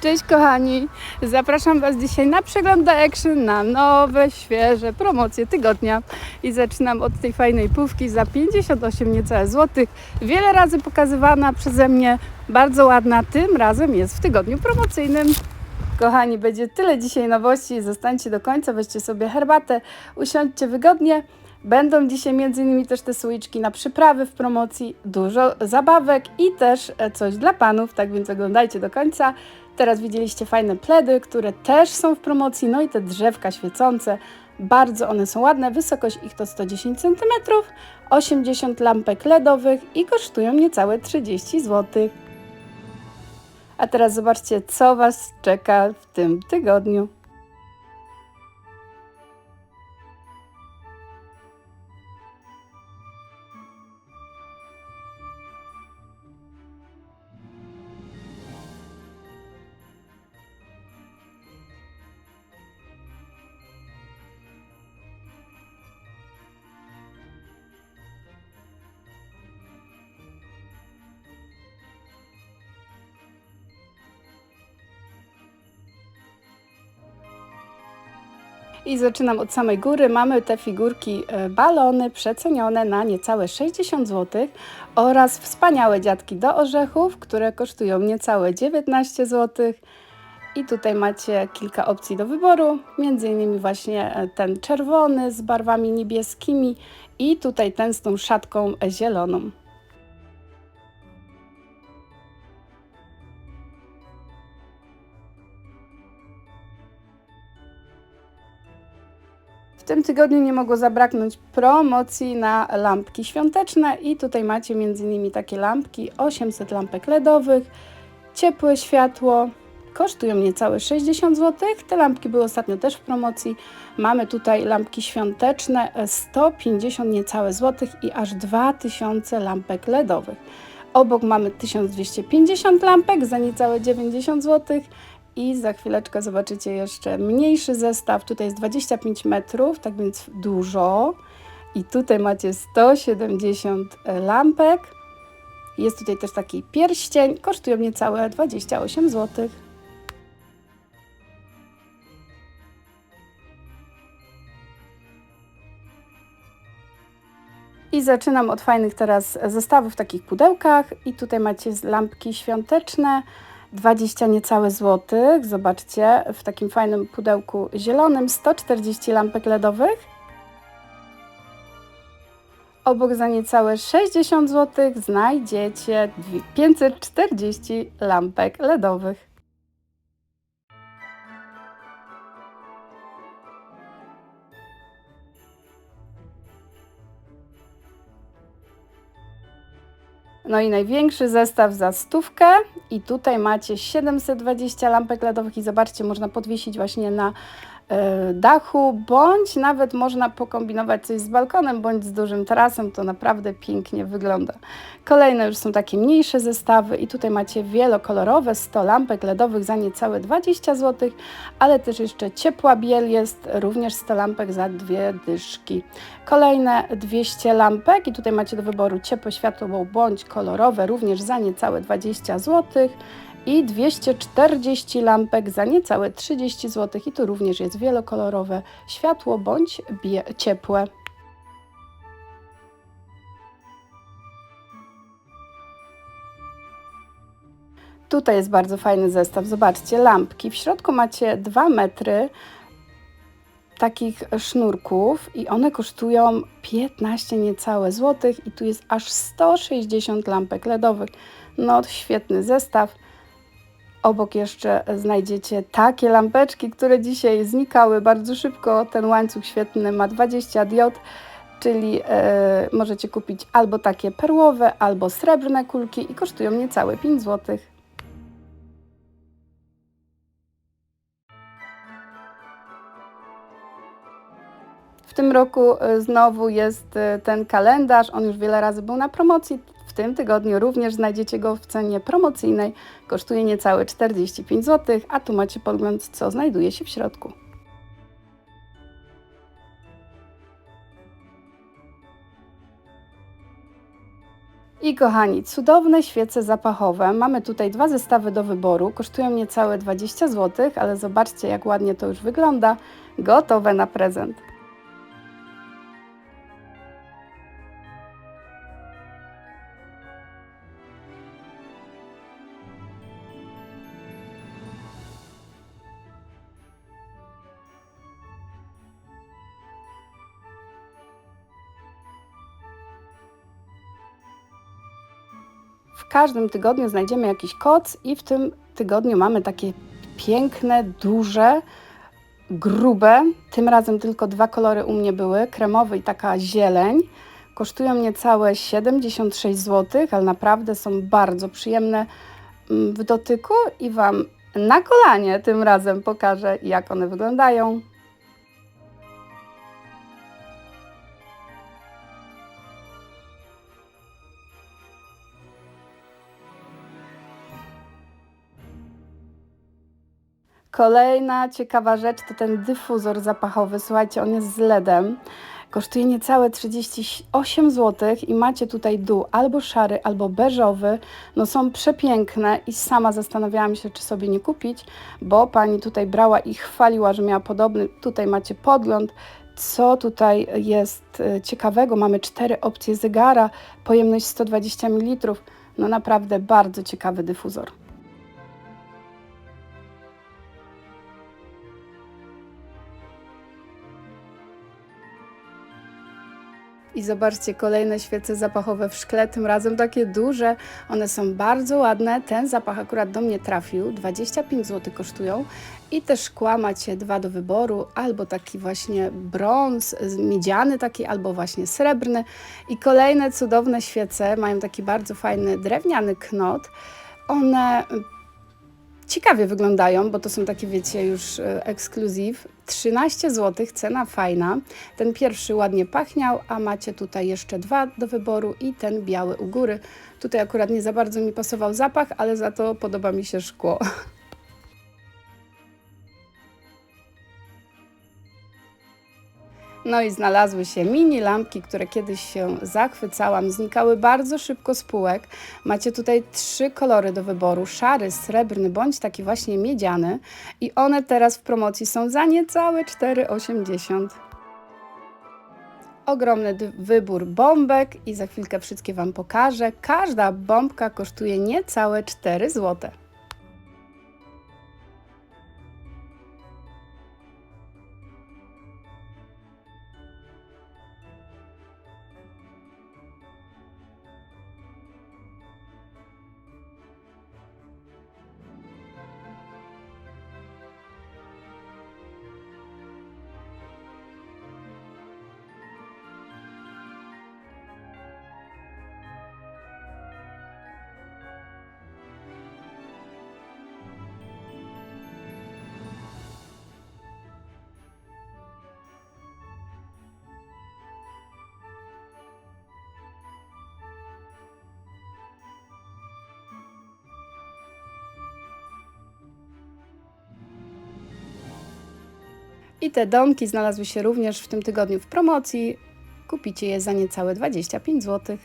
Cześć kochani, zapraszam Was dzisiaj na przegląd do Action, na nowe, świeże promocje tygodnia. I zaczynam od tej fajnej pówki za 58 niecałe złotych, wiele razy pokazywana przeze mnie, bardzo ładna, tym razem jest w tygodniu promocyjnym. Kochani, będzie tyle dzisiaj nowości, zostańcie do końca, weźcie sobie herbatę, usiądźcie wygodnie. Będą dzisiaj innymi też te słoiczki na przyprawy w promocji, dużo zabawek i też e, coś dla panów, tak więc oglądajcie do końca. Teraz widzieliście fajne pledy, które też są w promocji, no i te drzewka świecące. Bardzo one są ładne, wysokość ich to 110 cm, 80 lampek LEDowych i kosztują niecałe 30 zł. A teraz zobaczcie, co Was czeka w tym tygodniu. I zaczynam od samej góry. Mamy te figurki e, balony przecenione na niecałe 60 zł oraz wspaniałe dziadki do orzechów, które kosztują niecałe 19 zł. I tutaj macie kilka opcji do wyboru, między innymi właśnie e, ten czerwony z barwami niebieskimi i tutaj ten z tą szatką zieloną. Tym tygodniu nie mogło zabraknąć promocji na lampki świąteczne i tutaj macie innymi takie lampki 800 lampek LEDowych, ciepłe światło, kosztują niecałe 60 zł. Te lampki były ostatnio też w promocji. Mamy tutaj lampki świąteczne 150 niecałe złotych i aż 2000 lampek LEDowych. Obok mamy 1250 lampek za niecałe 90 zł i za chwileczkę zobaczycie jeszcze mniejszy zestaw. Tutaj jest 25 metrów, tak więc dużo. I tutaj macie 170 lampek. Jest tutaj też taki pierścień, kosztują niecałe 28 zł. I zaczynam od fajnych teraz zestawów w takich pudełkach. I tutaj macie lampki świąteczne, 20 niecałe złotych. Zobaczcie, w takim fajnym pudełku zielonym 140 lampek LEDowych. Obok za niecałe 60 zł znajdziecie 540 lampek LEDowych. No i największy zestaw za stówkę. I tutaj macie 720 lampek LEDowych i zobaczcie, można podwiesić właśnie na dachu, bądź nawet można pokombinować coś z balkonem, bądź z dużym tarasem, to naprawdę pięknie wygląda. Kolejne już są takie mniejsze zestawy i tutaj macie wielokolorowe 100 lampek LEDowych za niecałe 20 zł, ale też jeszcze ciepła biel jest, również 100 lampek za dwie dyszki. Kolejne 200 lampek i tutaj macie do wyboru ciepłe światło bądź kolorowe, również za niecałe 20 zł i 240 lampek za niecałe 30 zł i tu również jest wielokolorowe światło bądź ciepłe. Tutaj jest bardzo fajny zestaw. Zobaczcie, lampki. W środku macie 2 metry takich sznurków i one kosztują 15 niecałe złotych i tu jest aż 160 lampek LEDowych. No świetny zestaw. Obok jeszcze znajdziecie takie lampeczki, które dzisiaj znikały bardzo szybko. Ten łańcuch świetny ma 20 diod, czyli e, możecie kupić albo takie perłowe, albo srebrne kulki i kosztują niecałe 5 złotych. W tym roku y, znowu jest y, ten kalendarz, on już wiele razy był na promocji. Tym tygodniu również znajdziecie go w cenie promocyjnej. Kosztuje niecałe 45 zł, a tu macie podgląd, co znajduje się w środku. I kochani, cudowne świece zapachowe. Mamy tutaj dwa zestawy do wyboru. Kosztują niecałe 20 zł, ale zobaczcie, jak ładnie to już wygląda. Gotowe na prezent. Każdym tygodniu znajdziemy jakiś koc i w tym tygodniu mamy takie piękne, duże, grube. Tym razem tylko dwa kolory u mnie były, kremowy i taka zieleń. Kosztują niecałe 76 zł, ale naprawdę są bardzo przyjemne mm, w dotyku i Wam na kolanie tym razem pokażę, jak one wyglądają. Kolejna ciekawa rzecz to ten dyfuzor zapachowy. Słuchajcie, on jest z LEDem. Kosztuje niecałe 38 zł i macie tutaj dół albo szary, albo beżowy. No są przepiękne i sama zastanawiałam się, czy sobie nie kupić, bo pani tutaj brała i chwaliła, że miała podobny. Tutaj macie podgląd. Co tutaj jest e, ciekawego? Mamy cztery opcje zegara, pojemność 120 ml. No naprawdę bardzo ciekawy dyfuzor. I zobaczcie, kolejne świece zapachowe w szkle, tym razem takie duże. One są bardzo ładne. Ten zapach akurat do mnie trafił. 25 zł kosztują. I te szkła macie dwa do wyboru, albo taki właśnie brąz, miedziany taki, albo właśnie srebrny. I kolejne cudowne świece mają taki bardzo fajny drewniany knot. One ciekawie wyglądają, bo to są takie, wiecie, już ekskluzyw. 13 zł, cena fajna. Ten pierwszy ładnie pachniał, a macie tutaj jeszcze dwa do wyboru i ten biały u góry. Tutaj akurat nie za bardzo mi pasował zapach, ale za to podoba mi się szkło. No i znalazły się mini lampki, które kiedyś się zachwycałam. Znikały bardzo szybko z półek. Macie tutaj trzy kolory do wyboru: szary, srebrny bądź taki właśnie miedziany. I one teraz w promocji są za niecałe 4,80 ogromny wybór bombek i za chwilkę wszystkie Wam pokażę. Każda bombka kosztuje niecałe 4 zł. I te domki znalazły się również w tym tygodniu w promocji. Kupicie je za niecałe 25 zł.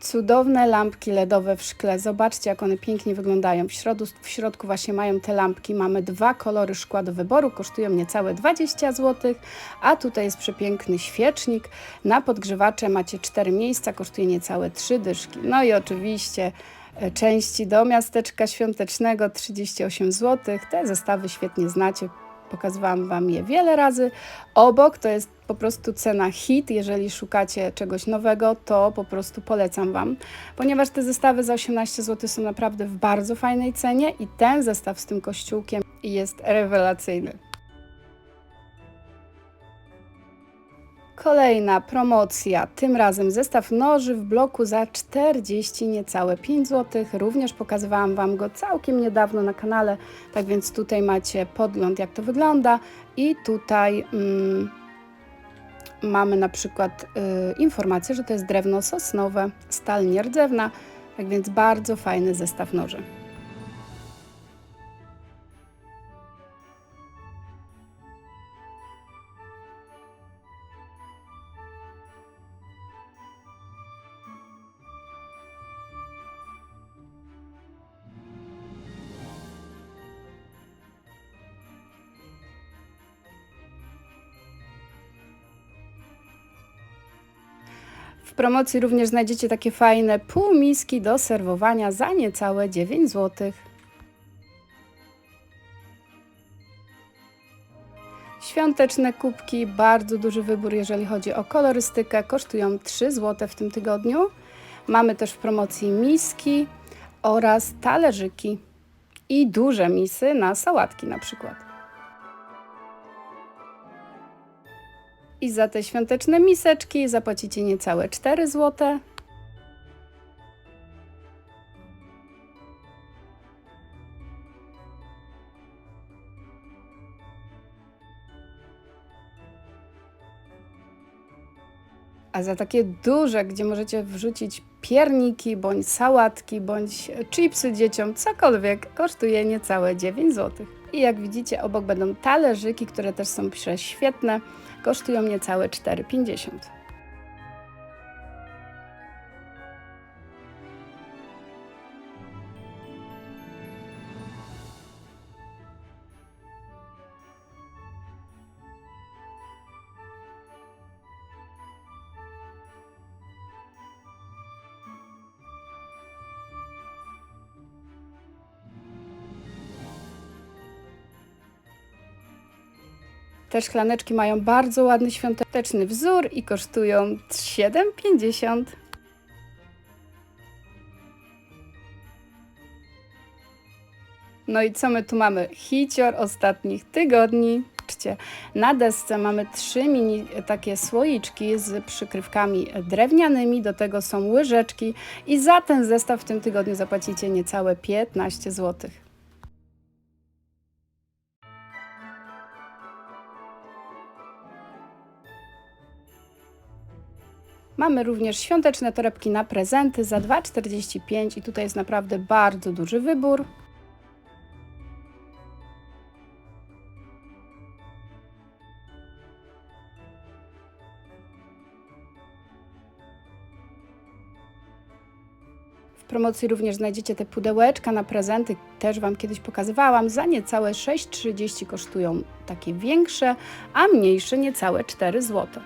Cudowne lampki LEDowe w szkle. Zobaczcie, jak one pięknie wyglądają. W środku, w środku właśnie mają te lampki. Mamy dwa kolory szkła do wyboru. Kosztują niecałe 20 zł. A tutaj jest przepiękny świecznik. Na podgrzewacze macie cztery miejsca. Kosztuje niecałe 3 dyszki. No i oczywiście części do miasteczka świątecznego 38 zł. Te zestawy świetnie znacie, pokazywałam Wam je wiele razy. Obok to jest po prostu cena hit. Jeżeli szukacie czegoś nowego, to po prostu polecam Wam, ponieważ te zestawy za 18 zł są naprawdę w bardzo fajnej cenie i ten zestaw z tym kościółkiem jest rewelacyjny. Kolejna promocja, tym razem zestaw noży w bloku za 40 niecałe 5 zł. Również pokazywałam Wam go całkiem niedawno na kanale, tak więc tutaj macie podgląd jak to wygląda i tutaj mm, mamy na przykład y, informację, że to jest drewno sosnowe, stal nierdzewna, tak więc bardzo fajny zestaw noży. Promocji również znajdziecie takie fajne półmiski do serwowania za niecałe 9 zł. Świąteczne kubki, bardzo duży wybór, jeżeli chodzi o kolorystykę, kosztują 3 zł w tym tygodniu. Mamy też w promocji miski oraz talerzyki i duże misy na sałatki na przykład. I za te świąteczne miseczki zapłacicie niecałe 4 zł. A za takie duże, gdzie możecie wrzucić pierniki, bądź sałatki, bądź chipsy dzieciom, cokolwiek, kosztuje niecałe 9 zł. I jak widzicie, obok będą talerzyki, które też są prześwietne, kosztują niecałe 4,50. Te szklaneczki mają bardzo ładny świąteczny wzór i kosztują 7,50. No i co my tu mamy? Hicior ostatnich tygodni. Na desce mamy trzy mini takie słoiczki z przykrywkami drewnianymi, do tego są łyżeczki i za ten zestaw w tym tygodniu zapłacicie niecałe 15 zł. Mamy również świąteczne torebki na prezenty za 2,45 i tutaj jest naprawdę bardzo duży wybór. W promocji również znajdziecie te pudełeczka na prezenty, też Wam kiedyś pokazywałam. Za niecałe 6,30 kosztują takie większe, a mniejsze niecałe 4 zł.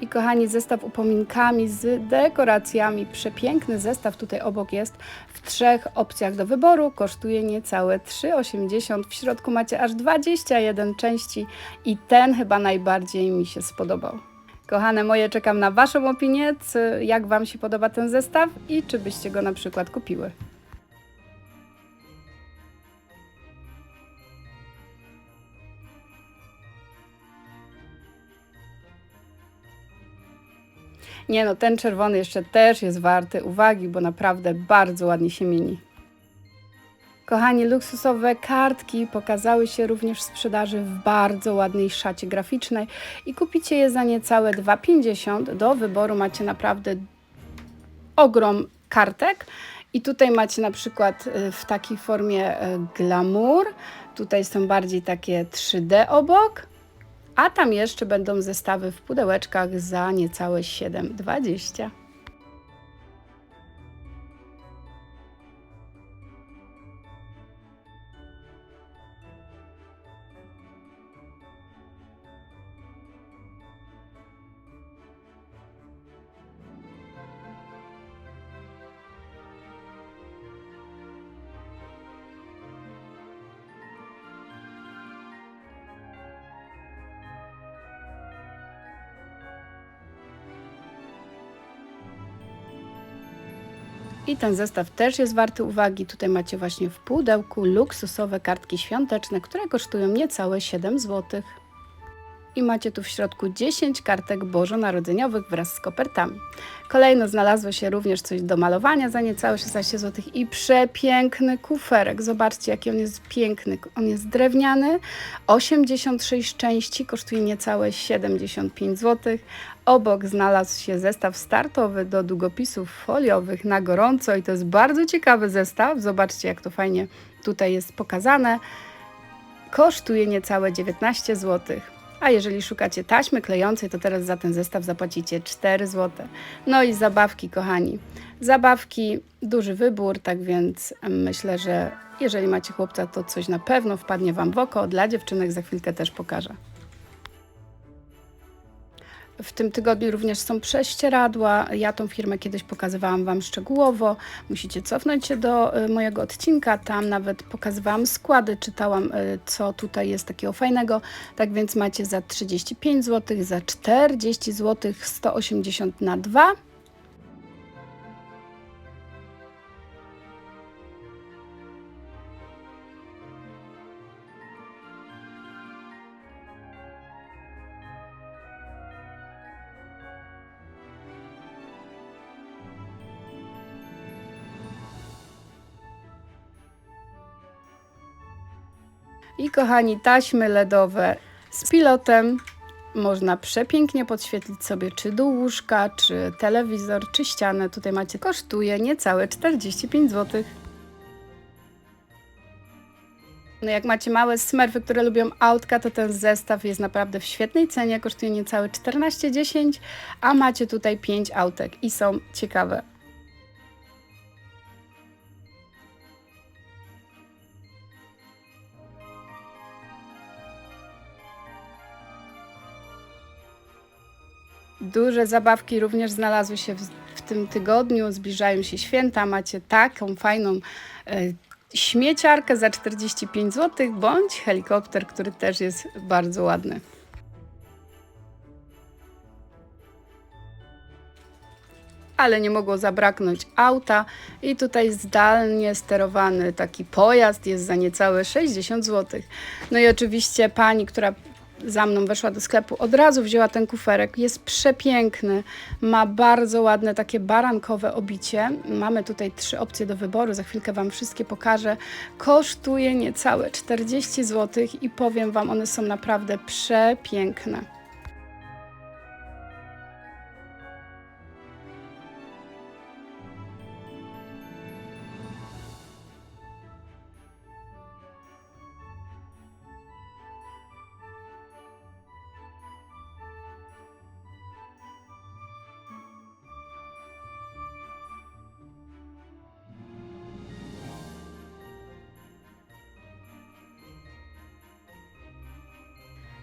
I kochani, zestaw upominkami z dekoracjami. Przepiękny zestaw tutaj obok jest w trzech opcjach do wyboru. Kosztuje niecałe 3,80. W środku macie aż 21 części i ten chyba najbardziej mi się spodobał. Kochane moje, czekam na Waszą opinię, jak Wam się podoba ten zestaw i czy byście go na przykład kupiły. Nie no, ten czerwony jeszcze też jest warty uwagi, bo naprawdę bardzo ładnie się mieni. Kochani, luksusowe kartki pokazały się również w sprzedaży w bardzo ładnej szacie graficznej i kupicie je za niecałe 2,50. Do wyboru macie naprawdę ogrom kartek. I tutaj macie na przykład y, w takiej formie y, glamour. Tutaj są bardziej takie 3D obok. A tam jeszcze będą zestawy w pudełeczkach za niecałe 7,20. Ten zestaw też jest warty uwagi. Tutaj macie właśnie w pudełku luksusowe kartki świąteczne, które kosztują niecałe 7 zł. I macie tu w środku 10 kartek bożonarodzeniowych wraz z kopertami. Kolejno znalazło się również coś do malowania za niecałe 16 zł i przepiękny kuferek. Zobaczcie, jaki on jest piękny. On jest drewniany, 86 części, kosztuje niecałe 75 zł. Obok znalazł się zestaw startowy do długopisów foliowych na gorąco i to jest bardzo ciekawy zestaw. Zobaczcie, jak to fajnie tutaj jest pokazane. Kosztuje niecałe 19 zł. A jeżeli szukacie taśmy klejącej, to teraz za ten zestaw zapłacicie 4 zł. No i zabawki, kochani. Zabawki, duży wybór, tak więc myślę, że jeżeli macie chłopca, to coś na pewno wpadnie Wam w oko. Dla dziewczynek za chwilkę też pokażę. W tym tygodniu również są prześcieradła. Ja tą firmę kiedyś pokazywałam Wam szczegółowo. Musicie cofnąć się do y, mojego odcinka. Tam nawet pokazywałam składy, czytałam, y, co tutaj jest takiego fajnego. Tak więc macie za 35 zł, za 40 zł 180 na 2. Kochani, taśmy LEDowe z pilotem. Można przepięknie podświetlić sobie czy dół łóżka, czy telewizor, czy ścianę. Tutaj macie, kosztuje niecałe 45 zł. No jak macie małe smerfy, które lubią autka, to ten zestaw jest naprawdę w świetnej cenie, kosztuje niecałe 14,10, a macie tutaj 5 autek i są ciekawe. Duże zabawki również znalazły się w, w tym tygodniu. Zbliżają się święta. Macie taką fajną e, śmieciarkę za 45 zł, bądź helikopter, który też jest bardzo ładny. ale nie mogło zabraknąć auta i tutaj zdalnie sterowany taki pojazd jest za niecałe 60 zł. No i oczywiście pani, która za mną weszła do sklepu, od razu wzięła ten kuferek. Jest przepiękny, ma bardzo ładne takie barankowe obicie. Mamy tutaj trzy opcje do wyboru, za chwilkę Wam wszystkie pokażę. Kosztuje niecałe 40 zł i powiem Wam, one są naprawdę przepiękne.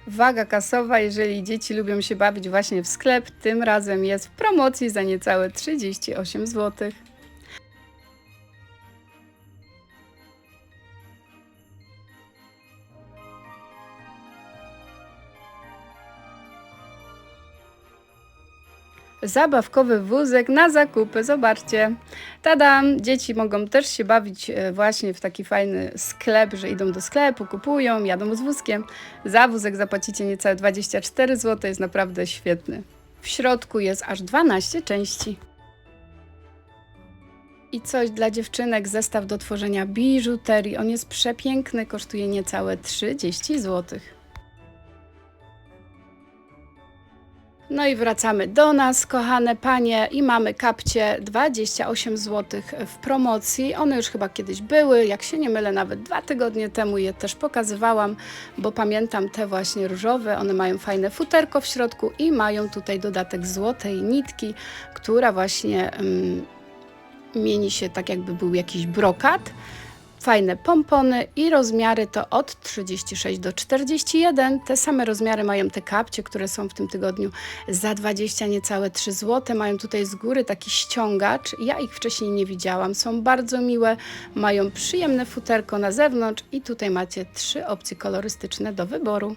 Waga kasowa, jeżeli dzieci lubią się bawić właśnie w sklep, tym razem jest w promocji za niecałe 38 zł. Zabawkowy wózek na zakupy. Zobaczcie, tadam, dzieci mogą też się bawić e, właśnie w taki fajny sklep, że idą do sklepu, kupują, jadą z wózkiem. Za wózek zapłacicie niecałe 24 zł, jest naprawdę świetny. W środku jest aż 12 części. I coś dla dziewczynek, zestaw do tworzenia biżuterii. On jest przepiękny, kosztuje niecałe 30 złotych. No i wracamy do nas, kochane panie, i mamy kapcie 28 zł w promocji. One już chyba kiedyś były, jak się nie mylę, nawet dwa tygodnie temu je też pokazywałam, bo pamiętam te właśnie różowe. One mają fajne futerko w środku i mają tutaj dodatek złotej nitki, która właśnie um, mieni się tak, jakby był jakiś brokat fajne pompony i rozmiary to od 36 do 41. Te same rozmiary mają te kapcie, które są w tym tygodniu za 20 niecałe 3 zł. Mają tutaj z góry taki ściągacz. Ja ich wcześniej nie widziałam. Są bardzo miłe, mają przyjemne futerko na zewnątrz i tutaj macie trzy opcje kolorystyczne do wyboru.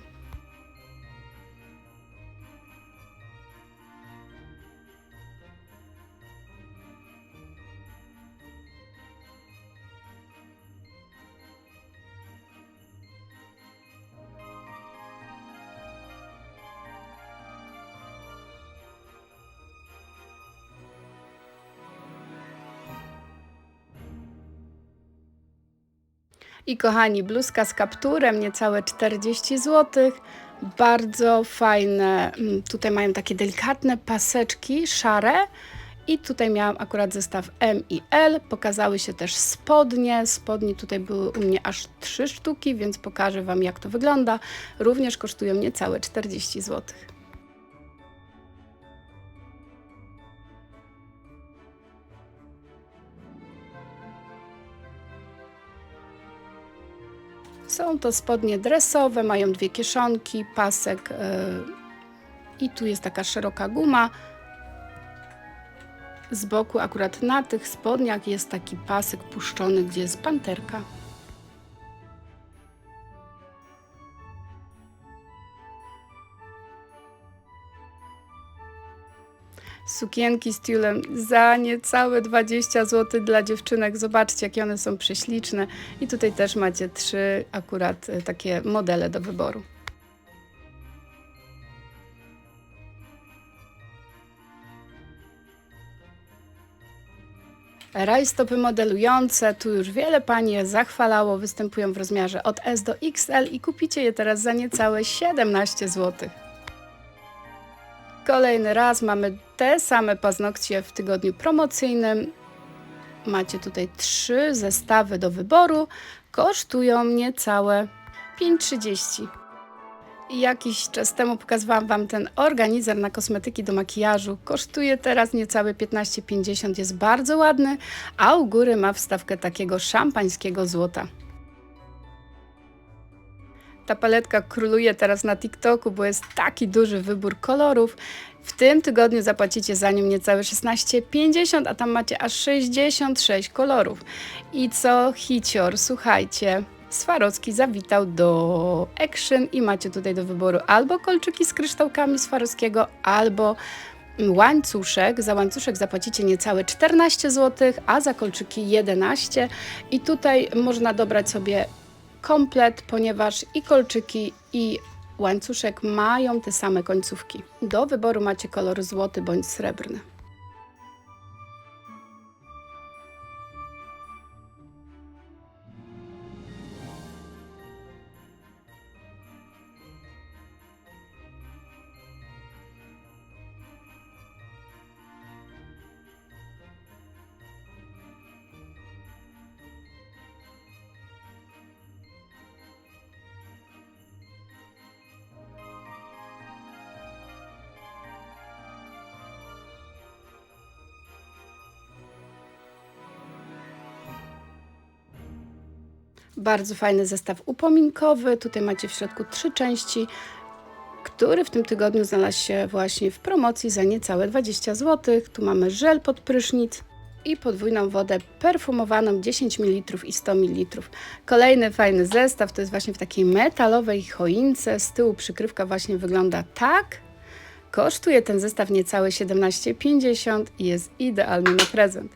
I kochani, bluzka z kapturem, niecałe 40 zł. Bardzo fajne. Mm, tutaj mają takie delikatne paseczki szare. I tutaj miałam akurat zestaw M i L. Pokazały się też spodnie. Spodni tutaj były u mnie aż 3 sztuki, więc pokażę Wam jak to wygląda. Również kosztują niecałe 40 zł. Są to spodnie dresowe, mają dwie kieszonki, pasek yy, I tu jest taka szeroka guma. Z boku akurat na tych spodniach jest taki pasek puszczony, gdzie jest panterka. Sukienki z tiulem za niecałe 20 zł dla dziewczynek. Zobaczcie, jakie one są prześliczne. I tutaj też macie trzy akurat y, takie modele do wyboru. Rajstopy modelujące, tu już wiele Pani je zachwalało, występują w rozmiarze od S do XL i kupicie je teraz za niecałe 17 zł. Kolejny raz mamy te same paznokcie w tygodniu promocyjnym. Macie tutaj trzy zestawy do wyboru. Kosztują niecałe 5,30. I Jakiś czas temu pokazywałam Wam ten organizer na kosmetyki do makijażu. Kosztuje teraz niecałe 15,50. Jest bardzo ładny, a u góry ma wstawkę takiego szampańskiego złota. Ta paletka króluje teraz na TikToku, bo jest taki duży wybór kolorów. W tym tygodniu zapłacicie za nim niecałe 16,50, a tam macie aż 66 kolorów. I co hicior, słuchajcie, Swarowski zawitał do Action i macie tutaj do wyboru albo kolczyki z kryształkami Swarowskiego, albo łańcuszek. Za łańcuszek zapłacicie niecałe 14 zł, a za kolczyki 11. I tutaj można dobrać sobie komplet, ponieważ i kolczyki, i łańcuszek mają te same końcówki. Do wyboru macie kolor złoty bądź srebrny. Bardzo fajny zestaw upominkowy. Tutaj macie w środku trzy części, który w tym tygodniu znalazł się właśnie w promocji za niecałe 20 zł. Tu mamy żel pod prysznic i podwójną wodę perfumowaną 10 ml i 100 ml. Kolejny fajny zestaw to jest właśnie w takiej metalowej choince. Z tyłu przykrywka właśnie wygląda tak. Kosztuje ten zestaw niecałe 17,50 i jest idealny na prezent.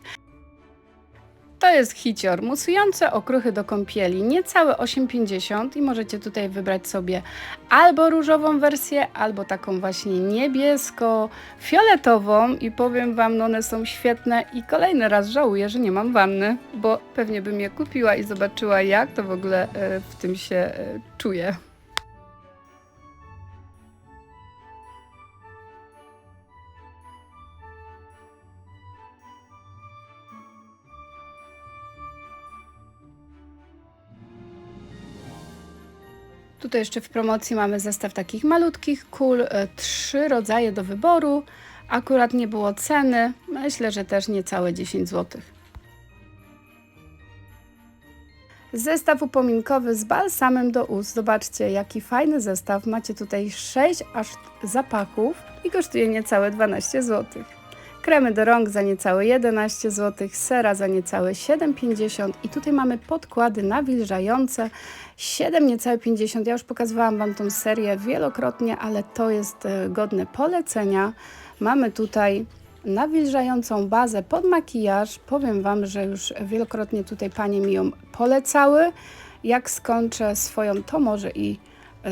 Jest hicior, musujące okruchy do kąpieli, niecałe 8,50 i możecie tutaj wybrać sobie albo różową wersję, albo taką właśnie niebiesko-fioletową i powiem Wam, no one są świetne i kolejny raz żałuję, że nie mam wanny, bo pewnie bym je kupiła i zobaczyła jak to w ogóle e, w tym się e, Tutaj jeszcze w promocji mamy zestaw takich malutkich kul, e, trzy rodzaje do wyboru. Akurat nie było ceny, myślę, że też niecałe 10 zł. Zestaw upominkowy z balsamem do ust. Zobaczcie, jaki fajny zestaw. Macie tutaj 6 aż zapachów i kosztuje niecałe 12 zł. Kremy do rąk za niecałe 11 zł, sera za niecałe 7,50 i tutaj mamy podkłady nawilżające 7 niecałe 50. Ja już pokazywałam Wam tą serię wielokrotnie, ale to jest e, godne polecenia. Mamy tutaj nawilżającą bazę pod makijaż. Powiem Wam, że już wielokrotnie tutaj Panie mi ją polecały. Jak skończę swoją, to może i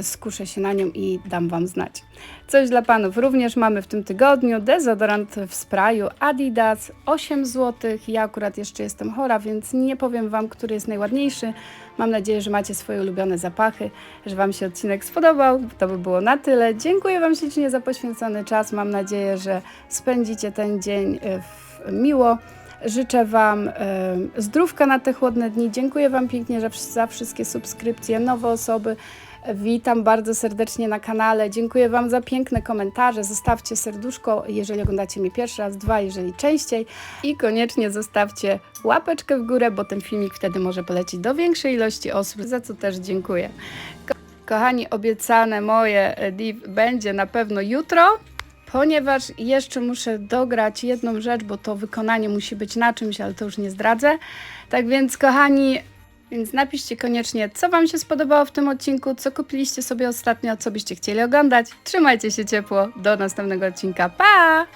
skuszę się na nią i dam Wam znać. Coś dla Panów również mamy w tym tygodniu. Dezodorant w sprayu Adidas 8 zł. Ja akurat jeszcze jestem chora, więc nie powiem Wam, który jest najładniejszy. Mam nadzieję, że macie swoje ulubione zapachy, że Wam się odcinek spodobał. To by było na tyle. Dziękuję Wam ślicznie za poświęcony czas. Mam nadzieję, że spędzicie ten dzień e, miło. Życzę Wam y, zdrówka na te chłodne dni. Dziękuję Wam pięknie za wszystkie subskrypcje, nowe osoby. Witam bardzo serdecznie na kanale. Dziękuję Wam za piękne komentarze. Zostawcie serduszko, jeżeli oglądacie mnie pierwszy raz, dwa, jeżeli częściej. I koniecznie zostawcie łapeczkę w górę, bo ten filmik wtedy może polecić do większej ilości osób, za co też dziękuję. Kochani, obiecane moje e, div będzie na pewno jutro, ponieważ jeszcze muszę dograć jedną rzecz, bo to wykonanie musi być na czymś, ale to już nie zdradzę. Tak więc, kochani, więc napiszcie koniecznie, co Wam się spodobało w tym odcinku, co kupiliście sobie ostatnio, co byście chcieli oglądać. Trzymajcie się ciepło, do następnego odcinka. Pa!